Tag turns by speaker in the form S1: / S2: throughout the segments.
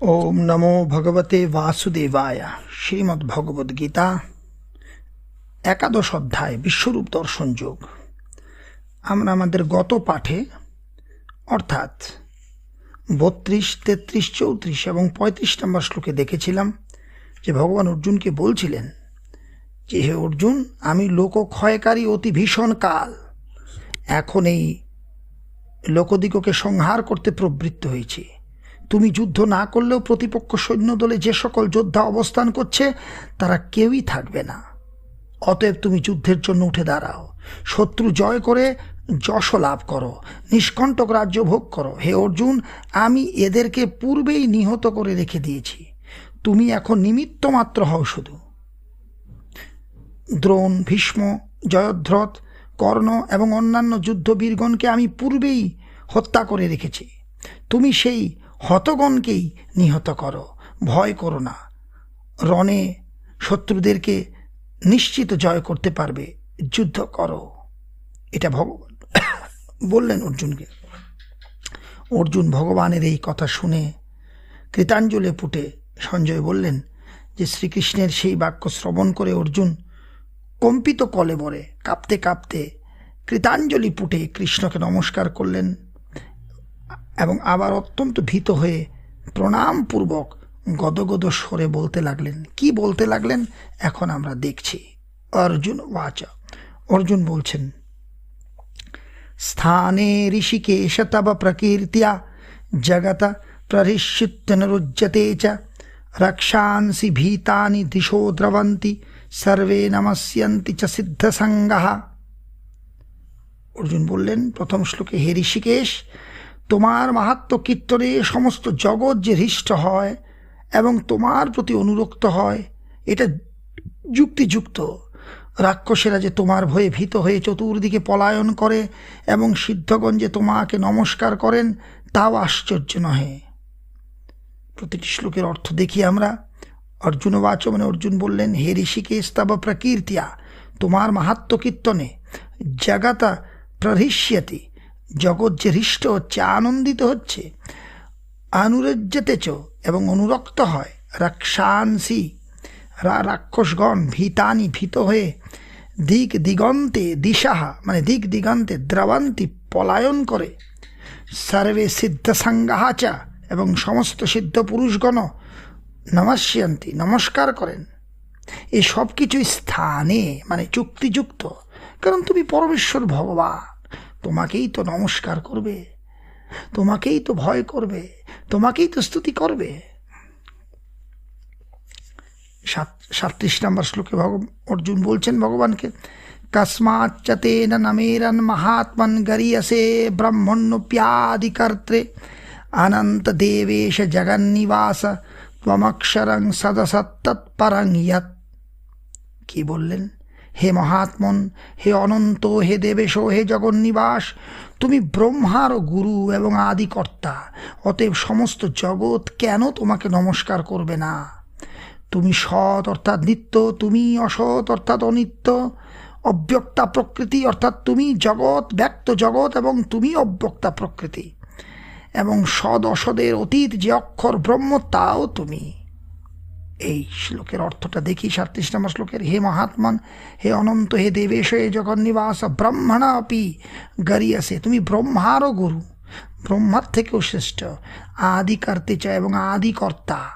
S1: ওম নমো ভগবতে বাসুদেবায় শ্রীমদ্ ভগবদ গীতা একাদশ অধ্যায় বিশ্বরূপ দর্শন যোগ আমরা আমাদের গত পাঠে, অর্থাৎ বত্রিশ, তেত্রিশ, চৌত্রিশ এবং পঁয়ত্রিশ নম্বর শ্লোকে দেখেছিলাম যে ভগবান অর্জুনকে বলছিলেন যে, হে অর্জুন, আমি লোকক্ষয়কারী অতি ভীষণ কাল। এখন এই লোকদিগকে সংহার করতে প্রবৃত্ত হয়েছি। তুমি যুদ্ধ না করলেও প্রতিপক্ষ সৈন্য দলে যে সকল যোদ্ধা অবস্থান করছে, তারা কেউই থাকবে না। অতএব তুমি যুদ্ধের জন্য উঠে দাঁড়াও। শত্রু জয় করে যশ লাভ করো। নিষ্কণ্টক রাজ্য ভোগ করো। হে অর্জুন, আমি এদেরকে পূর্বেই নিহত করে রেখে দিয়েছি। তুমি এখন নিমিত্ত মাত্র হও শুধু। দ্রোণ, ভীষ্ম জয়দ্রথ কর্ণ এবং অন্যান্য যুদ্ধবীরগণকে আমি পূর্বেই হত্যা করে রেখেছি। তুমি সেই হতগণকেই নিহত করো, ভয় করো না। রণে শত্রুদেরকে নিশ্চিত জয় করতে পারবে, যুদ্ধ করো। এটা ভগবান। বললেন অর্জুনকে। অর্জুন ভগবানের এই কথা শুনে কৃতাঞ্জলে পুটে সঞ্জয় বললেন যে, শ্রীকৃষ্ণের সেই বাক্য শ্রবণ করে অর্জুন কম্পিত কলে কলেবরে কাঁপতে কাঁপতে কৃতাঞ্জলি পুটে কৃষ্ণকে নমস্কার করলেন। এবং আবার অত্যন্ত ভীত হয়ে প্রণামপূর্বক গদগদ স্বরে বলতে লাগলেন, কি বলতে লাগলেন? এখন আমরা দেখছি। অর্জুন বাচা অর্জুন বলছেন, স্থানে ঋষিকেশ তব প্রকীর্তিয়া, জগত প্রহৃষ্যুত্যনুজ্জতে চ রক্ষাংসি ভীতানি দিশো দ্রবন্তি, সর্বে নমস্যন্তি চ সিদ্ধসঙ্গা অর্জুন বললেন, প্রথম শ্লোকে হে ঋষিকেশ তোমার মাহাত্ম কীর্তনে সমস্ত জগৎ যে হৃষ্ট হয় এবং তোমার প্রতি অনুরক্ত হয়, এটা যুক্তিযুক্ত। রাক্ষসেরা যে তোমার ভয়ে ভীত হয়ে চতুর্দিকে পলায়ন করে এবং সিদ্ধগণ যে তোমাকে নমস্কার করেন, তাও আশ্চর্য নহে। প্রতিটি শ্লোকের অর্থ দেখি আমরা। অর্জুন বাচ মানে অর্জুন বললেন, হে ঋষিকেশ প্রকীর্তিয়া, তোমার মাহাত্ম কীর্তনে জগতা প্রহৃষ্যতি। জগৎ যে হৃষ্ট হচ্ছে, আনন্দিত হচ্ছে অনুরজ্যতেচ এবং অনুরক্ত হয় রক্ষাংসি রাক্ষসগণ ভীতানি ভীত হয়ে দিক দিগন্তে দিশাহা মানে দিক দিগন্তে দ্রবন্তি পলায়ন করে। সর্বে সিদ্ধ সাঙ্গাহাচা এবং সমস্ত সিদ্ধ পুরুষগণ নমস্যন্তি, নমস্কার করেন। এই সব কিছুই স্থানে মানে চুক্তিযুক্ত। কারণ তুমি পরমেশ্বর ভগবান। তোমাকেই তো নমস্কার করবে, তোমাকেই তো ভয় করবে, তোমাকেই তো স্তুতি করবে। সাত, সাতত্রিশ নম্বর শ্লোকে ভগ, অর্জুন বলছেন, ভগবানকে কস্মাচ্চতেন নমেরন মহাত্মন গরিয়সে ব্রহ্মণ্যপ্যাদিকর্ত্রে অনন্ত দেবেশ জগন্নিবাস ত্বমক্ষরং সদসত্তৎপরং ইয়ৎ। কি বললেন? হে মহাত্মন, হে অনন্ত, হে দেবেশ, হে জগন্নিবাস, তুমি ব্রহ্মার গুরু এবং আদিকর্তা, অতএব সমস্ত জগৎ কেন তোমাকে নমস্কার করবে না? তুমি সৎ অর্থাৎ নিত্য, তুমি অসৎ অর্থাৎ অনিত্য, অব্যক্তা প্রকৃতি অর্থাৎ তুমি জগৎ, ব্যক্ত জগৎ এবং তুমি অব্যক্তা প্রকৃতি, এবং সদ অসদের অতীত যে অক্ষর ব্রহ্ম, তাও তুমি। এই শ্লোকের অর্থটা দেখি, সাতত্রিশ নম্বর শ্লোকের, হে মহাত্মান, হে অনন্ত, হে দেবেশ হে জগন্নিবাস ব্রহ্মণা অপি গরিয়াসে, তুমি ব্রহ্মারও গুরু, ব্রহ্মার থেকেও শ্রেষ্ঠ আদি কার্তে চায় এবং আদিকর্তা,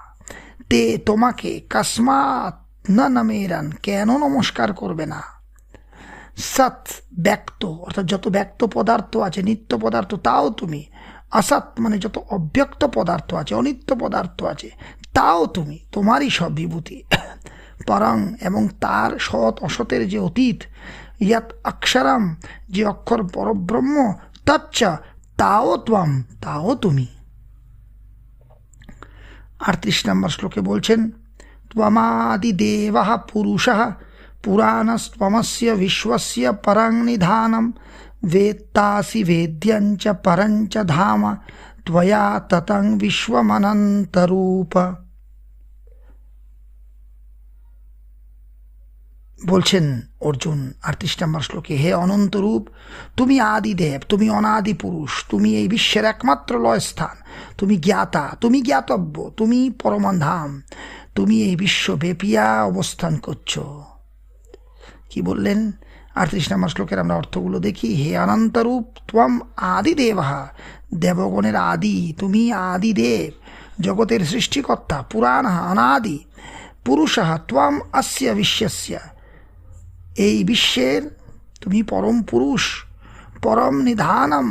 S1: তে তোমাকে কাসমাত না নামেরান, কেন নমস্কার করবে না? সৎ ব্যক্ত, অর্থাৎ যত ব্যক্ত পদার্থ আছে, নিত্য পদার্থ, তাও তুমি। অসৎ মানে যত অব্যক্ত পদার্থ আছে, অনিত্য পদার্থ আছে, তাও তুমি। তোমারই সব বিভূতি। পরং এবং তার সৎ অসতের যে অতীত ইয়াত অক্ষরাম, যে অক্ষর পরব্রহ্ম, তচ্চ তাও ত্বম, তাও তুমি। আটত্রিশ নম্বর শ্লোকে বলছেন, ত্বমাদিদেব পুরুষ পুরাণস্ত্বমস্য বিশ্বস্য পরং নিধানম वेत्तासि वेद्यञ्च परञ्च धाम त्वया ततं विश्वमनन्तरूप বলছেন অর্জুন আটত্রিশ নম্বর শ্লোকে হে অনন্তরূপ তুমি আদিদেব তুমি অনাদি পুরুষ তুমি এই বিশ্বের একমাত্র লয় স্থান তুমি জ্ঞাতা তুমি জ্ঞাতব্য তুমি পরমাধাম তুমি এই বিশ্ব বেপিয়া অবস্থান করছো কি বললেন? আটত্রিশ নম্বর শ্লোকের আমরা অর্থগুলো দেখি। হে অনন্তরূপ ত্বম আদিদেবহা দেবগণের আদি, তুমি আদিদেব, জগতের সৃষ্টিকর্তা, পুরাণ অনাদি, পুরুষ ত্বম অস্য বিশ্বস্য। এই বিশ্বের তুমি পরম পুরুষ, পরম নিধানম,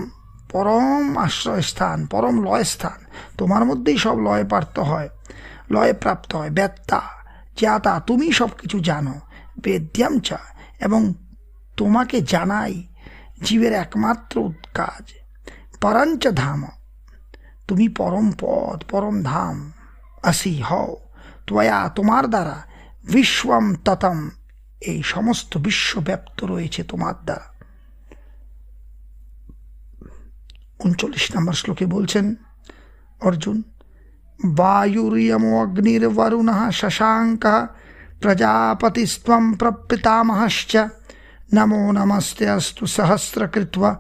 S1: পরম আশ্রয়স্থান, পরম লয়স্থান। তোমার মধ্যেই সব লয় প্রাপ্ত হয় লয় প্রাপ্ত হয় বেত্তা জ্ঞাতা, তুমি সব কিছু জানো। বেদ্যামচা এবং তোমাকে জানাই জীবের একমাত্র কাজ পরঞ্চ ধাম তুমি পরম পদ, পরম ধাম। আসি হও তোয়া তোমার দ্বারা, বিশ্বম ততম। এই সমস্ত বিশ্বব্যাপ্ত রয়েছে তোমার দ্বারা। উনচল্লিশ নম্বর শ্লোকে বলছেন, অর্জুন বায়ুরিয়ম অগ্নির বরুণ শশাঙ্ক प्रजापतिस्त्वं प्रपितामहश्च नमो नमस्ते अस्तु सहस्रकृत्वा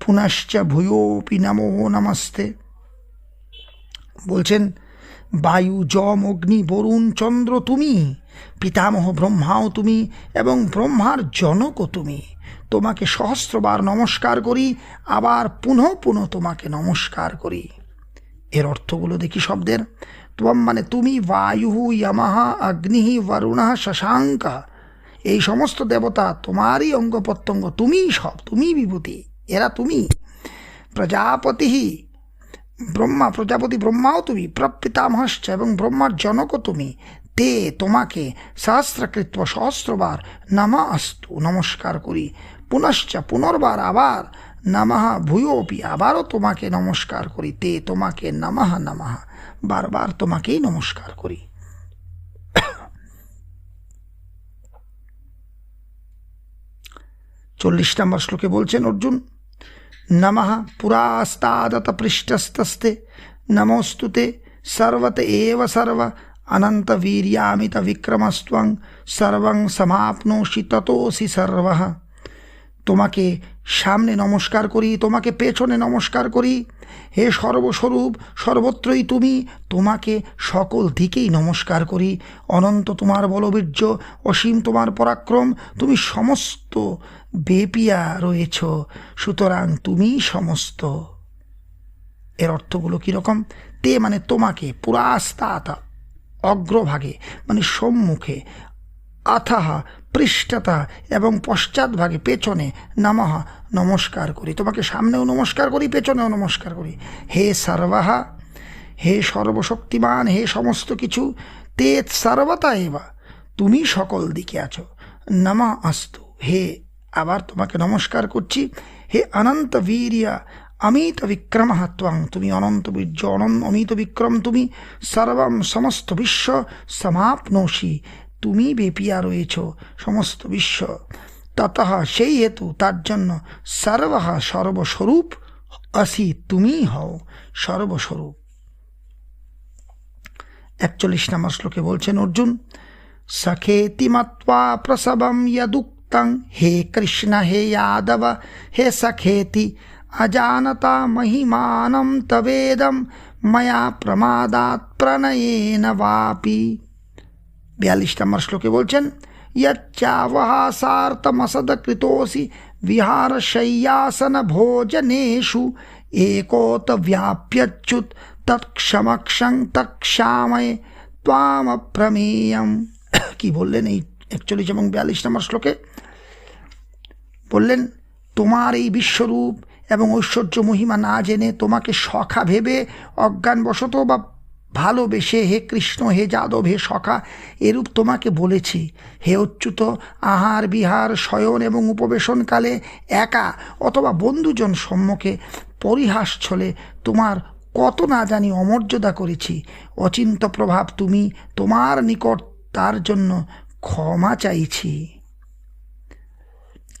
S1: পুনশ্চ ভূয়োপি নমো নমস্তে বলছেন বায়ু যম অগ্নি বরুণ চন্দ্র তুমি পিতামহ ব্রহ্মাও তুমি এবং ব্রহ্মার জনকও তুমি তোমাকে সহস্রবার নমস্কার করি আবার পুনঃ পুনঃ তোমাকে নমস্কার করি এর অর্থগুলো দেখি শব্দের। ত্বম মানে তুমি বায়ু ইয়ামাহা অগ্নি বরুণা শশাঙ্ক। এই সমস্ত দেবতা তোমারই অঙ্গ প্রত্যঙ্গ, তুমিই সব তুমি বিভূতি, এরা তুমি। প্রজাপতি ব্রহ্মা, প্রজাপতি ব্রহ্মাও তুমি, প্রপিতামহশ্চ এবং ব্রহ্মার জনকও তুমি। তে তোমাকে সহস্রকৃত্ব সহস্রবার নমা অস্তু, নমস্কার করি। পুনশ্চ পুনর্বার আবার নমঃ ভূয়োপি আবারও তোমাকে নমস্কার করি। তে তোমাকে নমঃ নমঃ বারবার তোমাকেই নমস্কার করি। চল্লিশ নম্বর শ্লোকে বলছেন অর্জুন নমঃ পুরাস্তাদত পৃষ্ঠস্তস্তে নমস্তুতে সর্বত এব সর্ব, অনন্ত বীর্যামিত বিক্রমস্ত্বং, সর্বং সমাপ্নোষি ততোসি সর্ব। তোমাকে সামনে নমস্কার করি, তোমাকে পেছনে নমস্কার করি। হে সর্বস্বরূপ, সর্বত্রই তুমি, তোমাকে সকল দিকেই নমস্কার করি। অনন্ত তোমার বলবীর্য, অসীম তোমার পরাক্রম, তুমি সমস্ত বেপিয়া রয়েছ, সুতরাং তুমি সমস্ত। এর অর্থগুলো কীরকম তে মানে তোমাকে, পুরাস্তাতা, অগ্রভাগে মানে সম্মুখে, আথাহা পৃষ্ঠতা এবং পশ্চাৎভাগে পেছনে নামাহা নমস্কার করি। তোমাকে সামনেও নমস্কার করি, পেছনেও নমস্কার করি। হে সর্বাহা হে সর্বশক্তিমান, হে সমস্ত কিছু তে সর্বতা এবা। তুমি সকল দিকে আছো। নমা আস্তু। হে, আবার তোমাকে নমস্কার করছি। হে অনন্ত বীরিয়া, অমিত বিক্রম ত্বং। তুমি অনন্ত বীর্য, অনন্ত অমিত বিক্রম। তুমি সর্বম সমস্ত বিশ্ব সমাপনসি তুমি বেপিয়া রয়েছ, সমস্ত বিশ্ব। তত সেই হেতু তার জন্য সর্ব সর্বস্বরূপ আসি তুমি হও সর্বস্বরূপ। একচল্লিশ নম্বর শ্লোকে বলছেন অর্জুন, সখেতি মত্বা প্রসবম যদুক্তং হে কৃষ্ণ, হে যাদব হে সখেতি, অজানতা মহিমানম তবেদম, ময়া প্রমাদাত প্রণয়েন বাপি। বিয়াল্লিশ নম্বর শ্লোকে বলছেন ইয়াচাবহাসার্থমসদকৃতি বিহার শয্যাসন ভোজনেশু একোত ব্যাপ্যচ্যুত তৎক্ষমক্ষং তৎক্ষাময়ে ত্বামপ্রমেয়ম কি বললেন এই একচল্লিশ এবং বিয়াল্লিশ নম্বর শ্লোকে বললেন, তোমার এই বিশ্বরূপ এবং ঐশ্বর্য মহিমা না জেনে তোমাকে সখা ভেবে অজ্ঞানবশত বা ভালোবেসে হে কৃষ্ণ, হে যাদব, হে সখা, এরূপ তোমাকে বলেছি। হে অচ্যুত আহার বিহার, শয়ন এবং উপবেশনকালে একা অথবা বন্ধুজন সম্মুখে পরিহাস ছলে তোমার কত না জানি অমর্যাদা করেছি। অচিন্ত প্রভাব তুমি তোমার নিকট তার জন্য ক্ষমা চাইছি।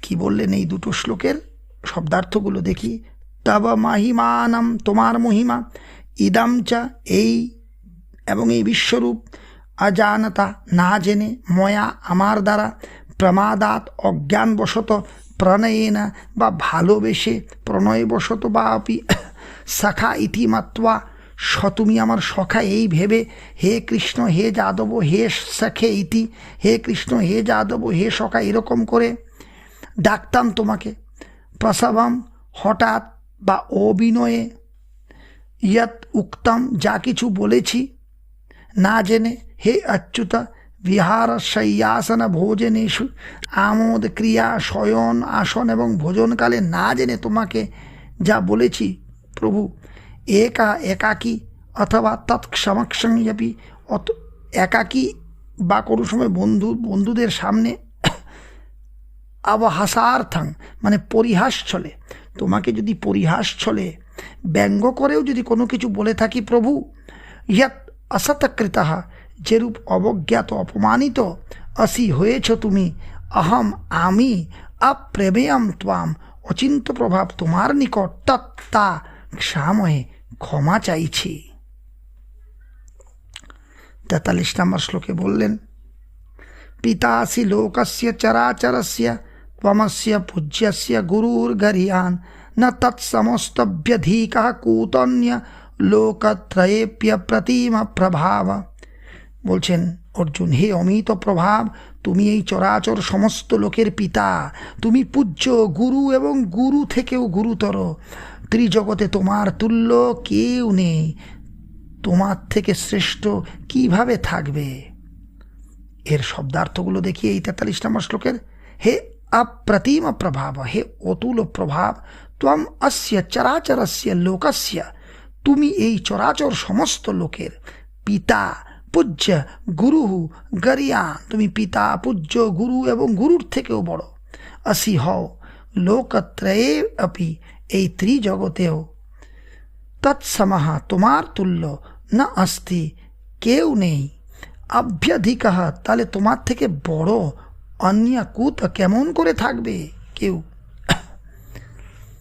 S1: কি বললেন এই দুটো শ্লোকের? শব্দার্থগুলো দেখি। তব মাহিমানাম তোমার মহিমা, ইদাম চা এই এবং এই বিশ্বরূপ অজানতা না জেনে ময়া আমার দ্বারা প্রমাদাত অজ্ঞানবশত প্রণয়েনা বা ভালোবেসে প্রণয়বশত বা আপি শাখা ইতিমাত্রা স তুমি আমার সখা এই ভেবে হে কৃষ্ণ, হে যাদব, হে সখে ইতি, হে কৃষ্ণ, হে যাদব, হে সখা এরকম করে ডাকতাম তোমাকে। প্রসবম হঠাৎ বা অবিনয়ে ইয়াত উক্তম যা কিছু বলেছি না জেনে হে অচ্যুত বিহার শయ్যাসন ভোজনেশু আমোদ ক্রিয়া শয়ন আসন এবং ভোজনকালে না জেনে তোমাকে যা বলেছি, প্রভু, একা একাকী অথবা তৎসমক্ষংয়পি অত একাকী বা কোনো সময় বন্ধু, বন্ধুদের সামনে অবহাসার্থং মানে পরিহাস ছলে। তোমাকে যদি পরিহাস ছলে, ব্যঙ্গ করেও যদি কোনো কিছু বলে থাকি প্রভু ইয়াত অসতকৃতা যেরূপ অবজ্ঞাত অপমানিত অসি হয়েছ তুমি অহম আমি অপ্রেমেয়ম ত্বাম অচিন্ত প্রভাব তোমার নিকট তত্তা ক্ষামহে ক্ষমা চাইছি তেতাল্লিশ নম্বর শ্লোকে বললেন পিতাসি লোকস্য চরাচরস্য ত্বমস্য পূজ্যস্য গুরুর্গরিয়ান ন তৎসমস্তভ্যধীক কূতন্য লোকত্রয়েপ্য প্রতিম প্রভাব বলছেন অর্জুন, হে অমিত প্রভাব, তুমি এই চরাচর সমস্ত লোকের পিতা। তুমি পূজ্য, গুরু এবং গুরু থেকেও গুরুতর। ত্রিজগতে তোমার তুল্য কেউ নেই। তোমার থেকে শ্রেষ্ঠ কীভাবে থাকবে? এর শব্দার্থগুলো দেখি এই তেতাল্লিশ নম্বর শ্লোকের, হে অপ্রতিম প্রভাব, হে অতুল প্রভাব, ত্বম অস্য চরাচরস্য লোকস্য তুমি এই চরাচর সমস্ত লোকের পিতা, পূজ্য, গুরু গরিয়া তুমি পিতা, পূজ্য, গুরু এবং গুরুর থেকেও বড়। আসি হও, লোকত্রয়ে অপি এই ত্রিজগতেও। তৎসমহ তোমার তুল্য না অস্তি কেউ নেই। অভ্যধিক তাহলে তোমার থেকে বড় অন্য কুত কেমন করে থাকবে? কেউ